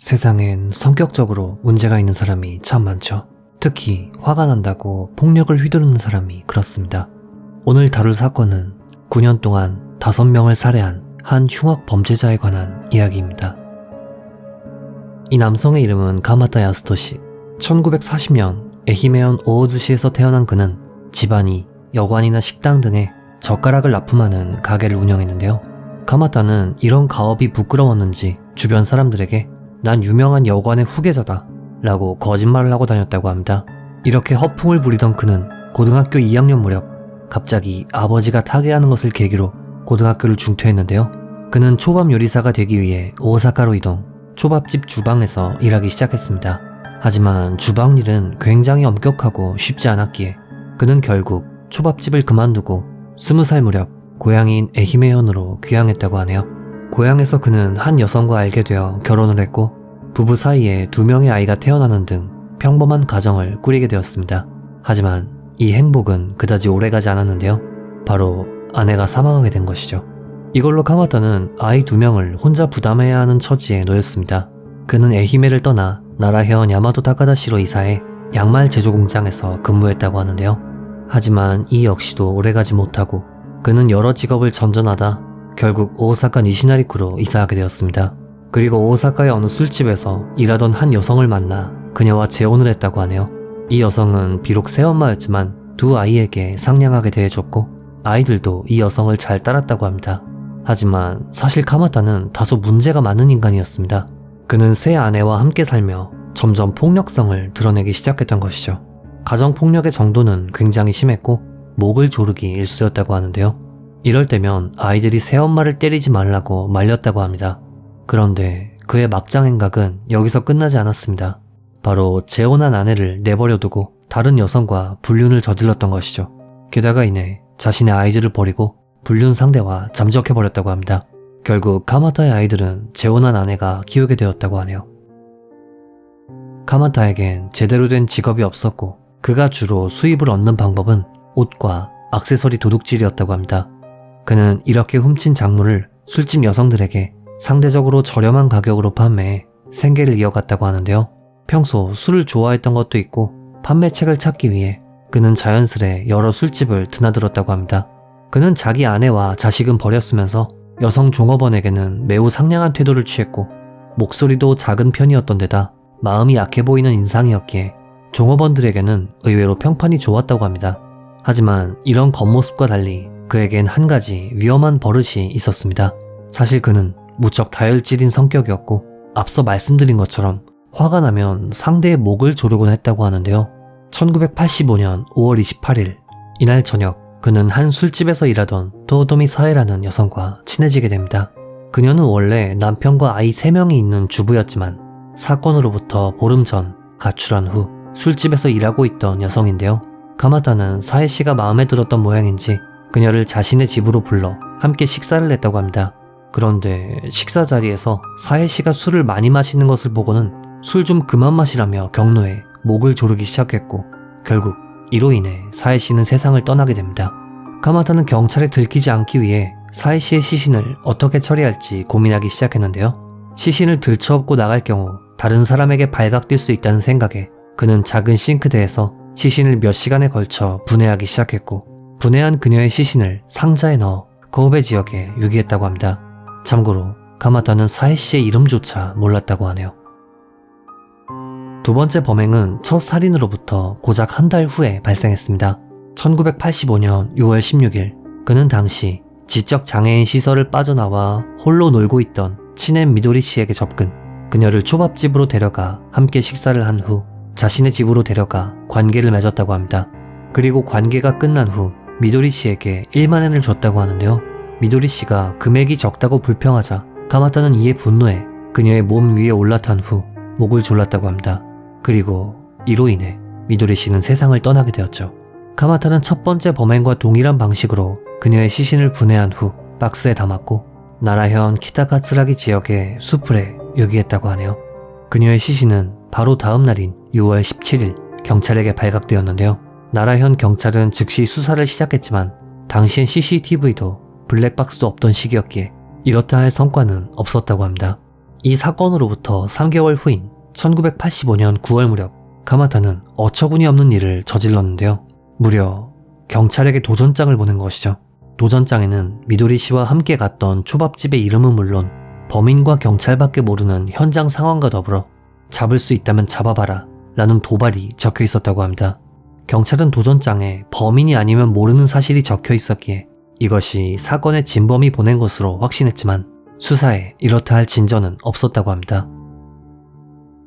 세상엔 성격적으로 문제가 있는 사람이 참 많죠. 특히 화가 난다고 폭력을 휘두르는 사람이 그렇습니다. 오늘 다룰 사건은 9년 동안 5명을 살해한 한 흉악 범죄자에 관한 이야기입니다. 이 남성의 이름은 가마타 야스토시. 1940년 에히메현 오오즈시에서 태어난 그는 집안이 여관이나 식당 등의 젓가락을 납품하는 가게를 운영했는데요. 가마타는 이런 가업이 부끄러웠는지 주변 사람들에게 난 유명한 여관의 후계자다 라고 거짓말을 하고 다녔다고 합니다. 이렇게 허풍을 부리던 그는 고등학교 2학년 무렵 갑자기 아버지가 타계하는 것을 계기로 고등학교를 중퇴했는데요. 그는 초밥 요리사가 되기 위해 오사카로 이동, 초밥집 주방에서 일하기 시작했습니다. 하지만 주방 일은 굉장히 엄격하고 쉽지 않았기에 그는 결국 초밥집을 그만두고 20살 무렵 고향인 에히메현으로 귀향했다고 하네요. 고향에서 그는 한 여성과 알게 되어 결혼을 했고 부부 사이에 두 명의 아이가 태어나는 등 평범한 가정을 꾸리게 되었습니다. 하지만 이 행복은 그다지 오래가지 않았는데요. 바로 아내가 사망하게 된 것이죠. 이걸로 카마타는 아이 두 명을 혼자 부담해야 하는 처지에 놓였습니다. 그는 에히메를 떠나 나라현 야마도 타카다시로 이사해 양말 제조 공장에서 근무했다고 하는데요. 하지만 이 역시도 오래가지 못하고 그는 여러 직업을 전전하다 결국 오사카 니시나리쿠로 이사하게 되었습니다. 그리고 오사카의 어느 술집에서 일하던 한 여성을 만나 그녀와 재혼을 했다고 하네요. 이 여성은 비록 새엄마였지만 두 아이에게 상냥하게 대해줬고 아이들도 이 여성을 잘 따랐다고 합니다. 하지만 사실 카마타는 다소 문제가 많은 인간이었습니다. 그는 새 아내와 함께 살며 점점 폭력성을 드러내기 시작했던 것이죠. 가정폭력의 정도는 굉장히 심했고 목을 조르기 일쑤였다고 하는데요. 이럴 때면 아이들이 새엄마를 때리지 말라고 말렸다고 합니다. 그런데 그의 막장 행각은 여기서 끝나지 않았습니다. 바로 재혼한 아내를 내버려두고 다른 여성과 불륜을 저질렀던 것이죠. 게다가 이내 자신의 아이들을 버리고 불륜 상대와 잠적해버렸다고 합니다. 결국 카마타의 아이들은 재혼한 아내가 키우게 되었다고 하네요. 카마타에겐 제대로 된 직업이 없었고 그가 주로 수입을 얻는 방법은 옷과 악세서리 도둑질이었다고 합니다. 그는 이렇게 훔친 작물을 술집 여성들에게 상대적으로 저렴한 가격으로 판매해 생계를 이어갔다고 하는데요. 평소 술을 좋아했던 것도 있고 판매책을 찾기 위해 그는 자연스레 여러 술집을 드나들었다고 합니다. 그는 자기 아내와 자식은 버렸으면서 여성 종업원에게는 매우 상냥한 태도를 취했고 목소리도 작은 편이었던 데다 마음이 약해 보이는 인상이었기에 종업원들에게는 의외로 평판이 좋았다고 합니다. 하지만 이런 겉모습과 달리 그에겐 한 가지 위험한 버릇이 있었습니다. 사실 그는 무척 다혈질인 성격이었고 앞서 말씀드린 것처럼 화가 나면 상대의 목을 조르곤 했다고 하는데요. 1985년 5월 28일 이날 저녁 그는 한 술집에서 일하던 도도미 사에라는 여성과 친해지게 됩니다. 그녀는 원래 남편과 아이 3명이 있는 주부였지만 사건으로부터 보름 전 가출한 후 술집에서 일하고 있던 여성인데요. 가마타는 사에 씨가 마음에 들었던 모양인지 그녀를 자신의 집으로 불러 함께 식사를 했다고 합니다. 그런데 식사 자리에서 사에 씨가 술을 많이 마시는 것을 보고는 술 좀 그만 마시라며 격노해 목을 조르기 시작했고 결국 이로 인해 사에 씨는 세상을 떠나게 됩니다. 가마타는 경찰에 들키지 않기 위해 사에 씨의 시신을 어떻게 처리할지 고민하기 시작했는데요. 시신을 들쳐업고 나갈 경우 다른 사람에게 발각될 수 있다는 생각에 그는 작은 싱크대에서 시신을 몇 시간에 걸쳐 분해하기 시작했고 분해한 그녀의 시신을 상자에 넣어 거베 지역에 유기했다고 합니다. 참고로 가마타는 사해 씨의 이름조차 몰랐다고 하네요. 두 번째 범행은 첫 살인으로부터 고작 한 달 후에 발생했습니다. 1985년 6월 16일 그는 당시 지적 장애인 시설을 빠져나와 홀로 놀고 있던 친앤 미도리 씨에게 접근 그녀를 초밥집으로 데려가 함께 식사를 한 후 자신의 집으로 데려가 관계를 맺었다고 합니다. 그리고 관계가 끝난 후 미도리 씨에게 1만 엔을 줬다고 하는데요. 미도리 씨가 금액이 적다고 불평하자 가마타는 이에 분노해 그녀의 몸 위에 올라탄 후 목을 졸랐다고 합니다. 그리고 이로 인해 미도리 씨는 세상을 떠나게 되었죠. 가마타는 첫 번째 범행과 동일한 방식으로 그녀의 시신을 분해한 후 박스에 담았고 나라현 키타카츠라기 지역의 수풀에 유기했다고 하네요. 그녀의 시신은 바로 다음 날인 6월 17일 경찰에게 발각되었는데요. 나라현 경찰은 즉시 수사를 시작했지만 당시엔 CCTV도 블랙박스도 없던 시기였기에 이렇다 할 성과는 없었다고 합니다. 이 사건으로부터 3개월 후인 1985년 9월 무렵 가마타는 어처구니 없는 일을 저질렀는데요. 무려 경찰에게 도전장을 보낸 것이죠. 도전장에는 미도리 씨와 함께 갔던 초밥집의 이름은 물론 범인과 경찰밖에 모르는 현장 상황과 더불어 잡을 수 있다면 잡아봐라 라는 도발이 적혀 있었다고 합니다. 경찰은 도전장에 범인이 아니면 모르는 사실이 적혀 있었기에 이것이 사건의 진범이 보낸 것으로 확신했지만 수사에 이렇다 할 진전은 없었다고 합니다.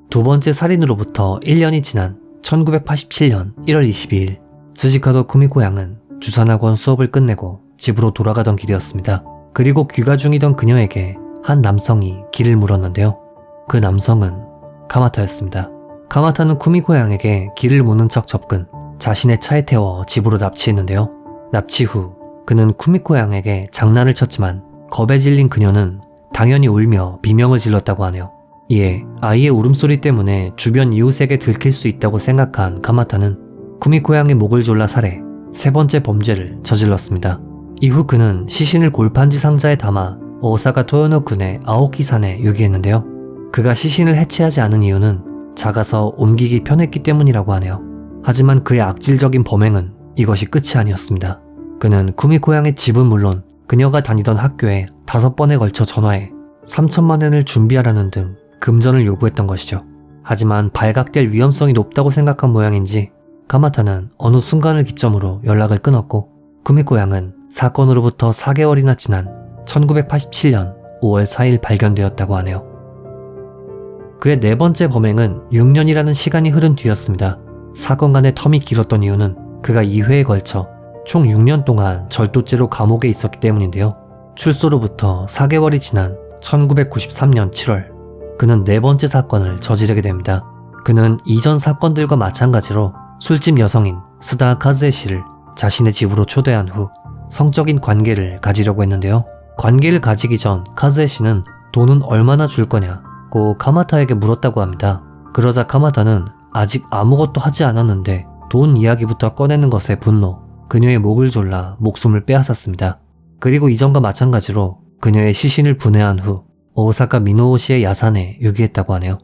두 번째 살인으로부터 1년이 지난 1987년 1월 22일 스시카도 쿠미코 양은 주산학원 수업을 끝내고 집으로 돌아가던 길이었습니다. 그리고 귀가 중이던 그녀에게 한 남성이 길을 물었는데요. 그 남성은 카마타였습니다. 카마타는 쿠미코 양에게 길을 묻는 척 접근, 자신의 차에 태워 집으로 납치했는데요. 납치 후 그는 쿠미코 양에게 장난을 쳤지만 겁에 질린 그녀는 당연히 울며 비명을 질렀다고 하네요. 이에 아이의 울음소리 때문에 주변 이웃에게 들킬 수 있다고 생각한 카마타는 쿠미코 양의 목을 졸라 살해 세 번째 범죄를 저질렀습니다. 이후 그는 시신을 골판지 상자에 담아 오사카 토요노 군의 아오키산에 유기했는데요. 그가 시신을 해체하지 않은 이유는 작아서 옮기기 편했기 때문이라고 하네요. 하지만 그의 악질적인 범행은 이것이 끝이 아니었습니다. 그는 쿠미코 양의 집은 물론 그녀가 다니던 학교에 다섯 번에 걸쳐 전화해 3천만 엔을 준비하라는 등 금전을 요구했던 것이죠. 하지만 발각될 위험성이 높다고 생각한 모양인지 카마타는 어느 순간을 기점으로 연락을 끊었고 쿠미코 양은 사건으로부터 4개월이나 지난 1987년 5월 4일 발견되었다고 하네요. 그의 네 번째 범행은 6년이라는 시간이 흐른 뒤였습니다. 사건 간의 텀이 길었던 이유는 그가 2회에 걸쳐 총 6년 동안 절도죄로 감옥에 있었기 때문인데요. 출소로부터 4개월이 지난 1993년 7월, 그는 네 번째 사건을 저지르게 됩니다. 그는 이전 사건들과 마찬가지로 술집 여성인 스다 카즈에 씨를 자신의 집으로 초대한 후 성적인 관계를 가지려고 했는데요. 관계를 가지기 전 카즈에 씨는 돈은 얼마나 줄 거냐고 카마타에게 물었다고 합니다. 그러자 카마타는 아직 아무것도 하지 않았는데 돈 이야기부터 꺼내는 것에 분노, 그녀의 목을 졸라 목숨을 빼앗았습니다. 그리고 이전과 마찬가지로 그녀의 시신을 분해한 후 오사카 미노오시의 야산에 유기했다고 하네요.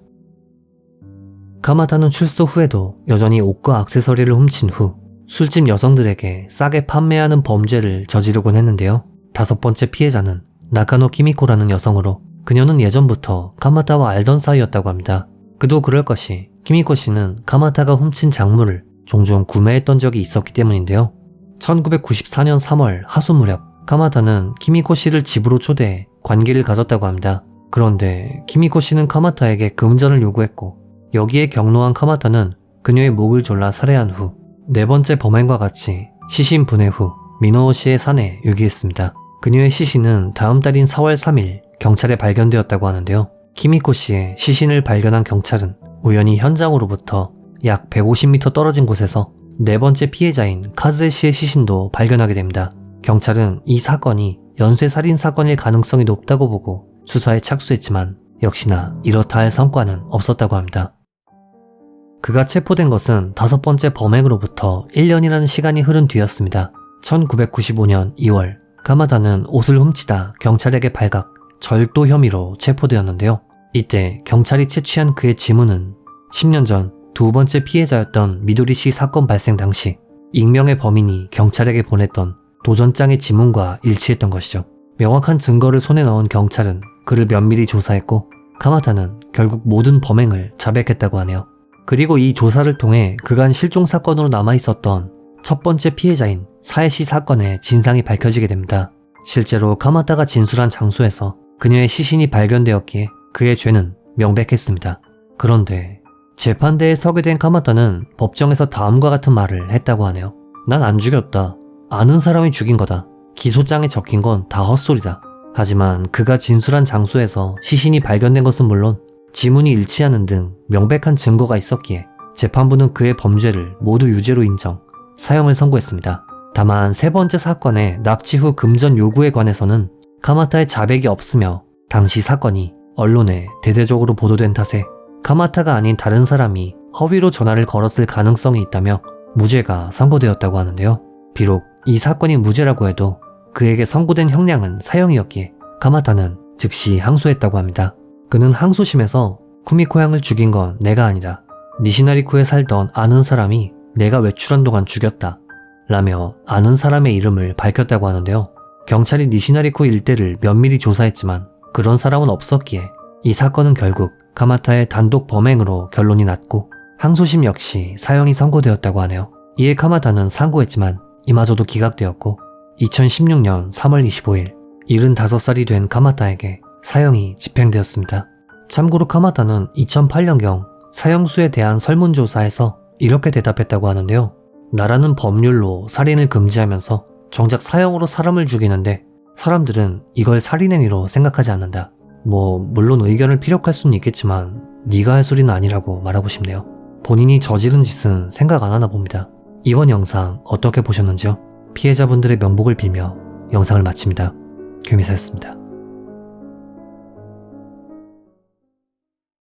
카마타는 출소 후에도 여전히 옷과 액세서리를 훔친 후 술집 여성들에게 싸게 판매하는 범죄를 저지르곤 했는데요. 다섯 번째 피해자는 나카노 키미코라는 여성으로 그녀는 예전부터 카마타와 알던 사이였다고 합니다. 그도 그럴 것이 키미코 씨는 카마타가 훔친 작물을 종종 구매했던 적이 있었기 때문인데요. 1994년 3월 하수 무렵 카마타는 키미코 씨를 집으로 초대해 관계를 가졌다고 합니다. 그런데 키미코 씨는 카마타에게 금전을 요구했고 여기에 경로한 카마타는 그녀의 목을 졸라 살해한 후 네 번째 범행과 같이 시신 분해 후 미노오 씨의 산에 유기했습니다. 그녀의 시신은 다음 달인 4월 3일 경찰에 발견되었다고 하는데요. 키미코 씨의 시신을 발견한 경찰은 우연히 현장으로부터 약 150m 떨어진 곳에서 네 번째 피해자인 카즈에 씨의 시신도 발견하게 됩니다. 경찰은 이 사건이 연쇄살인 사건일 가능성이 높다고 보고 수사에 착수했지만 역시나 이렇다 할 성과는 없었다고 합니다. 그가 체포된 것은 다섯 번째 범행으로부터 1년이라는 시간이 흐른 뒤였습니다. 1995년 2월, 가마다는 옷을 훔치다 경찰에게 발각, 절도 혐의로 체포되었는데요. 이때 경찰이 채취한 그의 지문은 10년 전 두 번째 피해자였던 미도리 씨 사건 발생 당시 익명의 범인이 경찰에게 보냈던 도전장의 지문과 일치했던 것이죠. 명확한 증거를 손에 넣은 경찰은 그를 면밀히 조사했고 카마타는 결국 모든 범행을 자백했다고 하네요. 그리고 이 조사를 통해 그간 실종 사건으로 남아 있었던 첫 번째 피해자인 사해씨 사건의 진상이 밝혀지게 됩니다. 실제로 카마타가 진술한 장소에서 그녀의 시신이 발견되었기에 그의 죄는 명백했습니다. 그런데 재판대에 서게 된 카마타는 법정에서 다음과 같은 말을 했다고 하네요. 난 안 죽였다. 아는 사람이 죽인 거다. 기소장에 적힌 건 다 헛소리다. 하지만 그가 진술한 장소에서 시신이 발견된 것은 물론 지문이 일치하는 등 명백한 증거가 있었기에 재판부는 그의 범죄를 모두 유죄로 인정, 사형을 선고했습니다. 다만 세 번째 사건의 납치 후 금전 요구에 관해서는 카마타의 자백이 없으며 당시 사건이 언론에 대대적으로 보도된 탓에 카마타가 아닌 다른 사람이 허위로 전화를 걸었을 가능성이 있다며 무죄가 선고되었다고 하는데요. 비록 이 사건이 무죄라고 해도 그에게 선고된 형량은 사형이었기에 카마타는 즉시 항소했다고 합니다. 그는 항소심에서 쿠미코 양을 죽인 건 내가 아니다. 니시나리쿠에 살던 아는 사람이 내가 외출한 동안 죽였다. 라며 아는 사람의 이름을 밝혔다고 하는데요. 경찰이 니시나리쿠 일대를 면밀히 조사했지만 그런 사람은 없었기에 이 사건은 결국 카마타의 단독 범행으로 결론이 났고 항소심 역시 사형이 선고되었다고 하네요. 이에 카마타는 상고했지만 이마저도 기각되었고 2016년 3월 25일 75살이 된 카마타에게 사형이 집행되었습니다. 참고로 카마타는 2008년경 사형수에 대한 설문조사에서 이렇게 대답했다고 하는데요. 나라는 법률로 살인을 금지하면서 정작 사형으로 사람을 죽이는데 사람들은 이걸 살인 행위로 생각하지 않는다. 뭐 물론 의견을 피력할 수는 있겠지만 네가 할 소리는 아니라고 말하고 싶네요. 본인이 저지른 짓은 생각 안 하나 봅니다. 이번 영상 어떻게 보셨는지요? 피해자분들의 명복을 빌며 영상을 마칩니다. 규미사였습니다.